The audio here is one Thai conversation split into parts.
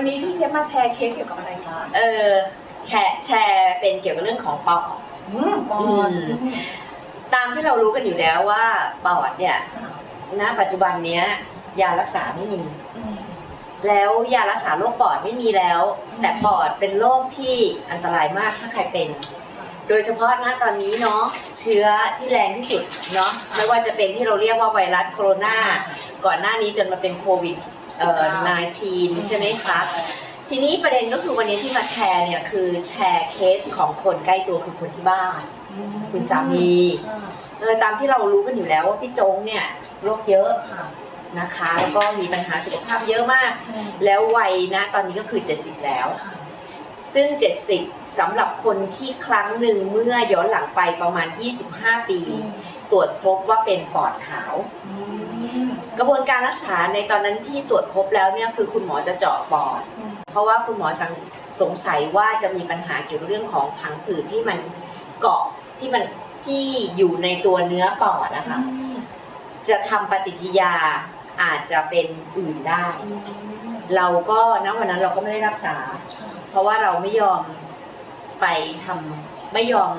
วันนี้พี่เชฟมาแชร์เคสเกี่ยวกับอะไรคะเออแค่แชร์เป็นเกี่ยวกับเรื่องของปอดอืมปอดอืมตามที่เรารู้กันอยู่แล้วว่าปอดเนี่ยณปัจจุบันเนี้ย ยารักษาไม่มีอืมแล้วยารักษาโรคปอดไม่มีแล้ว แต่ปอดเป็นโรคที่อันตรายมากถ้าใครเป็น โดยเฉพาะณตอนนี้เนาะเชื้อที่แรงที่สุดเนาะไม่ว่าจะเป็นที่เราเรียกว่าไวรัสโคโรนาก่อนหน้านี้จนมาเป็นโควิด เอ่อ19ใช่ไหมคะ ทีนี้ประเด็นก็คือวันนี้ที่มาแชร์เนี่ยคือแชร์เคสของคนใกล้ตัวคือคนที่บ้านอืมคุณสามีอ่าเออตามที่เรารู้กันอยู่แล้วว่าพี่โจงเนี่ยโรคเยอะค่ะนะคะแล้วก็มีปัญหาสุขภาพเยอะมากอืมแล้ววัยนะตอนนี้ก็คือ 70 แล้วค่ะซึ่ง 70สำหรับคนที่ครั้งหนึ่งเมื่อย้อนหลังไปประมาณ 25 ปี ตรวจพบว่าเป็นปอดขาวอืมกระบวนการรักษาในตอนนั้นที่ตรวจพบแล้วเนี่ยคือคุณหมอจะเจาะปอดอืมเพราะว่าคุณหมอสังสงสัยว่าจะมีปัญหาเกี่ยวกับเรื่องของผังผืดที่มันเกาะที่มันที่อยู่ในตัวเนื้อปอดนะคะ จะทำปฏิกิริยาอาจจะเป็นอื่นได้อืมเราก็ณวันนั้นเราก็ไม่ได้รักษาค่ะเพราะว่าเราไม่ยอมไปทำไม่ยอม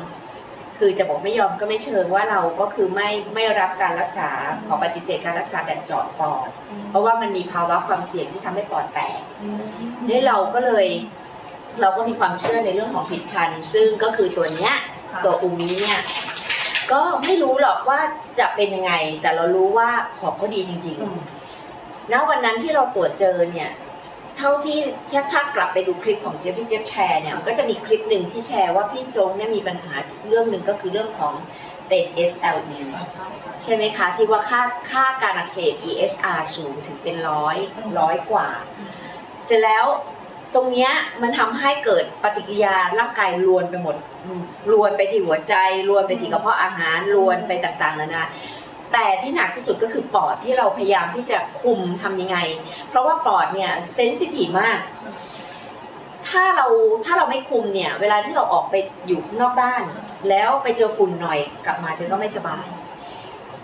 คือจะบอกไม่ยอมก็ไม่เชิงว่าเราก็คือไม่ไม่รับการรักษาขอปฏิเสธการรักษาแบบเจาะปอด เพราะว่ามันมีภาวะความเสี่ยงที่ทำให้ปอดแตกอืมนี่เราก็เลยเราก็มีความเชื่อในเรื่องของผลิตภัณฑ์ซึ่งก็คือตัวเนี้ยค่ะตัวอูมิเนี่ยก็ไม่รู้หรอกว่าจะเป็นยังไง แต่เรารู้ว่าของเขาดีจริงอืมๆณวันนั้นที่เราตรวจเจอเนี่ย เท่าที่ถ้าถ้ากลับไปดูคลิปของเจฟที่เจฟแชร์เนี่ยก็จะมีคลิปหนึ่งที่แชร์ว่าพี่โจงเนี่ยมีปัญหาเรื่องหนึ่งก็คือเรื่องของเป็น SLE อ่าใช่ค่ะใช่ไหมคะ ที่ว่าค่าค่าการอักเสบ ESR สูงถึงเป็นร้อยร้อยกว่า เสร็จแล้วตรงเนี้ยมันทำให้เกิดปฏิกิริยาร่างกายรวนไปหมดรวนไปที่หัวใจรวนไปที่กระเพาะอาหารรวนไปต่างๆนานา แต่ที่หนักที่สุดก็คือปอดที่เราพยายามที่จะคุมทำยังไง เพราะว่าปอดเนี่ยเซนซิทีฟมาก ถ้าเราถ้าเราไม่คุมเนี่ย เวลาที่เราออกไปอยู่นอกบ้าน แล้วไปเจอฝุ่นหน่อยกลับมาเธอก็ไม่สบาย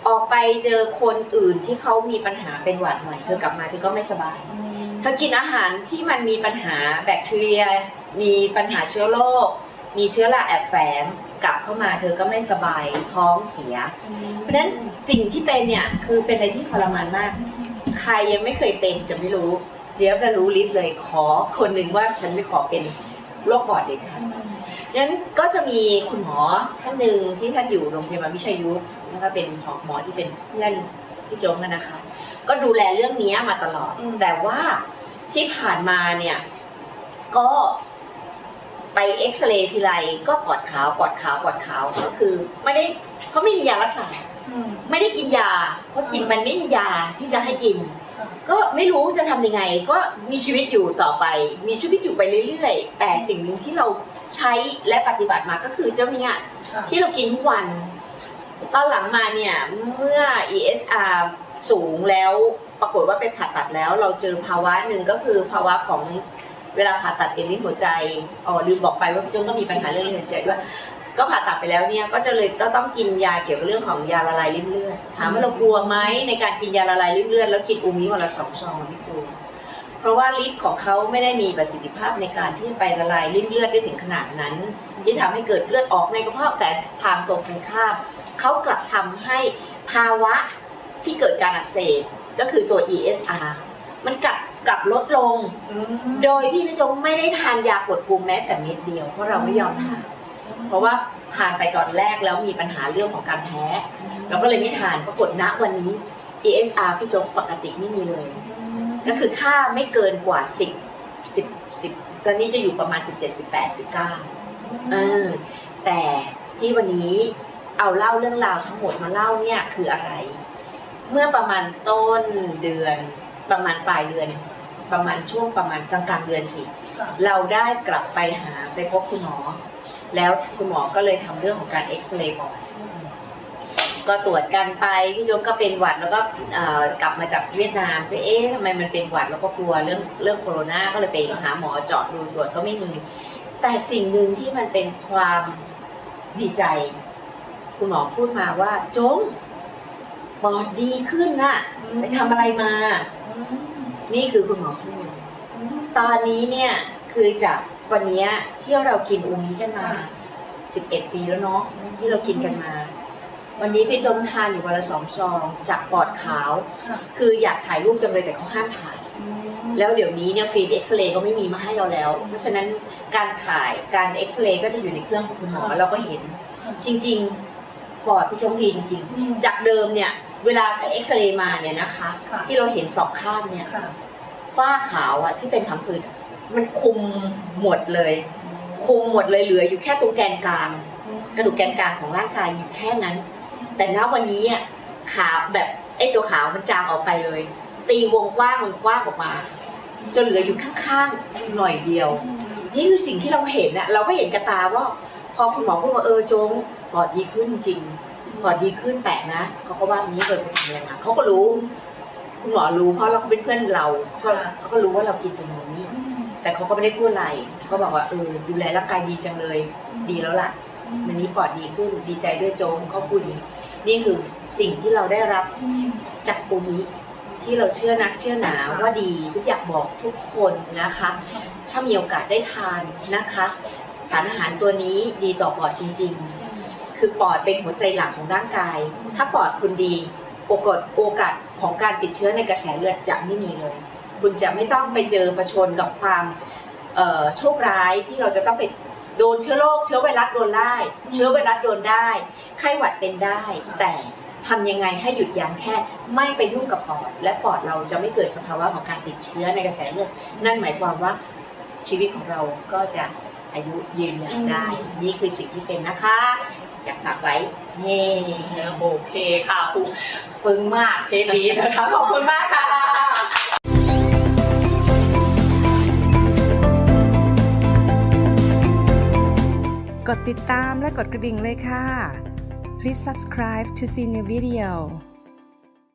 ออกไปเจอคนอื่นที่เขามีปัญหาเป็นหวัดหน่อยเธอกลับมาเธอก็ไม่สบายเธอกินอาหารที่มันมีปัญหาแบคทีเรีย มีปัญหาเชื้อโรค มีเชื้อราแอบแฝงกลับเข้ามาเธอก็ไม่สบายท้องเสีย เพราะฉะนั้นสิ่งที่เป็นเนี่ยคือเป็นอะไรที่ทรมานมาก ใครยังไม่เคยเป็นจะไม่รู้เจี๊ยบจะรู้ลิฟต์เลยขอคนหนึ่งว่าฉันไม่ขอเป็นโรคปอดเด็ดขาดนั้นก็จะมีคุณหมอท่านหนึ่งที่ท่านอยู่โรงพยาบาลวิชัยยุทธนะคะเป็นหมอที่เป็นเพื่อนพี่โจ๊กนั่นนะคะ ก็ดูแลเรื่องนี้มาตลอดอืมแต่ว่าที่ผ่านมาเนี่ยก็ ไปเอ็กซเรย์ทีไรก็ปอดขาวปอดขาวปอดขาวก็คือ ไม่ได้เขาไม่มียารักษาอืมไม่ได้กินยา เพราะกินมันไม่มียาที่จะให้กินค่ะก็ไม่รู้จะทำยังไง ก็มีชีวิตอยู่ต่อไป มีชีวิตอยู่ไปเรื่อยๆ แต่สิ่งหนึ่งที่เราใช้และปฏิบัติมาก็คือเจ้าเนี้ยค่ะที่เรากินทุกวัน ตอนหลังมาเนี่ยเมื่อ ESR สูงแล้วปรากฏว่าไปผ่าตัดแล้ว เราเจอภาวะหนึ่งก็คือภาวะของ เวลาผ่าตัดเป็นลิ้นหัวใจอ๋อลืมบอกไปว่าพี่จุ้ก็มีปัญหาเรื่องเลิ้นหัวใจด้วยก็ผ่าตัดไปแล้วเนี่ยก็จะเลยก็ต้องกินยาเกี่ยวกับเรื่องของยาละลายริ่มเลือดถามว่าเรากลัวไหมในการกินยาละลายริ่มเลือดแล้วกินอูมิวันละสองซองไม่กลัวเพราะว่าฤทธิ์ของเขาไม่ได้มีประสิทธิภาพในการที่จะไปละลายริ่มเลือดได้ถึงขนาดนั้น ที่ทำให้เกิดเลือดออกในกระเพาะแต่ทางตรงกันข้ามเขากลับทำให้ภาวะที่เกิดการอักเสบก็คือตัว ESR มันกลับ กลับลดลงอืมโดยที่พี่จงไม่ได้ทานยากดภูมิแม้แต่เม็ดเดียวเพราะเราไม่ยอมทานเพราะว่าทานไปตอนแรกแล้วมีปัญหาเรื่องของการแพ้ เราก็เลยไม่ทานปรากฏณวันนี้ ESR พี่โจ๊กปกติไม่มีเลย ก็คือค่าไม่เกินกว่า 10 10 10 ตอนนี้จะอยู่ประมาณ 17 18 19เออแต่ที่วันนี้เอาเล่าเรื่องราวทั้งหมดมาเล่าเนี่ยคืออะไร เมื่อประมาณต้นเดือน ประมาณปลายเดือน ประมาณช่วงประมาณกลางกลางๆเดือนสิค่ะเราได้กลับไปหาไปพบคุณหมอ แล้วคุณหมอก็เลยทำเรื่องของการเอ็กซเรย์ปอดก็ตรวจกันไปพี่โจมก็เป็นหวัดแล้วก็เอ่อกลับมาจากเวียดนามก็เอ๊ะทำไมมันเป็นหวัดแล้วก็กลัวเรื่องเรื่องโคโรนาก็เลยไปหาหมอเจาะดูตรวจก็ไม่มี แต่สิ่งหนึ่งที่มันเป็นความดีใจ คุณหมอพูดมาว่าจง ปอดดีขึ้นน่ะ ไปทำอะไรมา นี่คือคุณหมอพูดอืมตอนนี้เนี่ยคือจากวันเนี้ยที่เรากินอูนี้กันมาค่ะ11 ปีแล้วเนาะที่เรากินกันมา วันนี้พี่จมทานอยู่วันละสองซองจากปอดขาวค่ะคืออยากถ่ายรูปจังเลยแต่เขาห้ามถ่ายอืมแล้วเดี๋ยวนี้เนี่ยฟิล์มเอ็กซเรย์ก็ไม่มีมาให้เราแล้ว เพราะฉะนั้นการถ่ายการเอ็กซเรย์ก็จะอยู่ในเครื่องของคุณหมอค่ะเราก็เห็นค่ะจริง ๆ ปอดพี่จงดีจริงอืมๆจากเดิมเนี่ย เวลาเอ็กซเรย์มาเนี่ยนะคะ ค่ะ ที่เราเห็นสองข้างเนี่ยค่ะฝ้าขาวอะที่เป็นผังผืดอะมันคุมหมดเลย คุมหมดเลยเหลืออยู่แค่ตรงแกนกลาง กระดูกแกนกลางของร่างกายอยู่แค่นั้น แต่ณวันนี้อะขาวแบบไอ้ตัวขาวมันจางออกไปเลย ตีวงกว้างมันกว้างออกมาจนเหลืออยู่ข้างๆหน่อยเดียวอืมนี่คือสิ่งที่เราเห็นอะเราก็เห็นกระตาว่า พอคุณหมอพูดว่าเออโจงปอดดีขึ้นจริง ปอดีขึ้นแปลกนะเขาก็ว่านี้เลยไปทำอะไรมาเขาก็รู้ คุณหมอรู้เพราะเราก็เป็นเพื่อนเราเขาเขาก็รู้ว่าเรากินตรงนี้ แต่เขาก็ไม่ได้พูดอะไรเขาบอกว่าเออดูแลร่างกายดีจังเลย ดีแล้วล่ะวันนี้ปอดดีขึ้นดีใจด้วยโจงเขาพูดอย่างนี้นี่คือสิ่งที่เราได้รับจากปูมิที่เราเชื่อนักเชื่อหนาว่าดีทุกอยากบอกทุกคนนะคะ ถ้ามีโอกาสได้ทานนะคะ สารอาหารตัวนี้ดีต่อปอดจริง ๆ คือปอดเป็นหัวใจหลักของร่างกาย ถ้าปอดคุณดีโอกาสโอกาสของการติดเชื้อในกระแสเลือดจะไม่มีเลย คุณจะไม่ต้องไปเจอประชนกับความโชคร้ายที่เราจะต้องไปโดนเชื้อโรคเชื้อไวรัสโดนได้เชื้อไวรัสโดนได้ ไข้หวัดเป็นได้ แต่ทำยังไงให้หยุดยั้งแค่ไม่ไปยุ่งกับปอด และปอดเราจะไม่เกิดสภาวะของการติดเชื้อในกระแสเลือดนั่นหมายความว่าชีวิตของเราก็จะอายุยืนยาวได้ นี่คือสิ่งที่เป็นนะคะ อยากฝากไว้เย้โอเคค่ะครูซึ้งมากเคสนี้นะคะขอบคุณมากค่ะกดติดตามและกดกระดิ่งเลยค่ะ Please subscribe to see new video